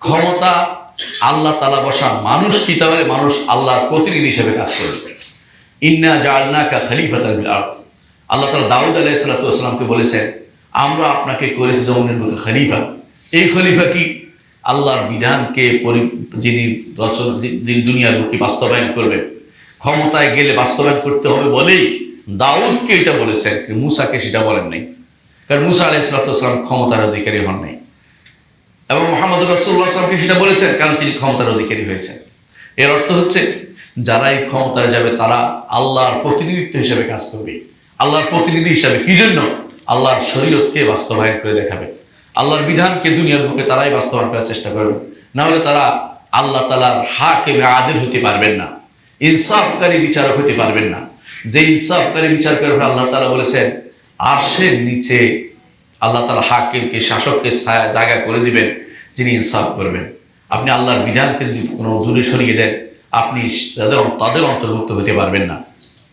ক্ষমতা আল্লাহ তালা বসা মানুষ কি? তাহলে মানুষ আল্লাহর প্রতিনিধি হিসেবে কাজ করবে ইন্না জালনাকা খলিফাত আল্লাহ তালা দাউদ আলাহ সাল্লাতামকে বলেছেন, আমরা আপনাকে করেছি জমিনের মধ্যে খলিফা। এই খলিফা কি? আল্লাহর বিধানকে পরি- যিনি রচনা যিনি দুনিয়ার লোককে বাস্তবায়ন করবেন, ক্ষমতায় গেলে বাস্তবায়ন করতে হবে বলেই দাউদকে এটা বলেছেন। মুসাকে সেটা বলেন নাই। কারণ মুসা আলাহ সাল্লাতাম ক্ষমতার অধিকারী হন নাই। মোহাম্মদ রসুল্লাহ আসলামকে সেটা বলেছেন, কারণ তিনি ক্ষমতার অধিকারী হয়েছেন। এর অর্থ হচ্ছে, যারা এই ক্ষমতায় যাবে, তারা আল্লাহর প্রতিনিধিত্ব হিসেবে কাজ করবে। আল্লাহর প্রতিনিধি হিসাবে কি জন্য? আল্লাহর শরীয়তকে বাস্তবায়ন করে দেখাবে। আল্লাহর বিধানকে দুনিয়ার বুকে তারাই বাস্তবায়ন করার চেষ্টা করবে। না হলে তারা আল্লাহ তালার হাক আদিল হতে পারবেন না। ইনসাফকারী বিচারক হতে পারবেন না। যে ইনসাফকারী বিচারকের উপর আল্লাহ তালা বলেছেন, আর্শের নিচে আল্লাহ তালা হাকিমকে, শাসককে জায়গা করে দিবেন। যিনি ইনসাফ করবেন। আপনি আল্লাহর বিধানকে যদি কোনো দূরে সরিয়ে দেন, আপনি তাদের তাদের অন্তর্ভুক্ত হতে পারবেন না।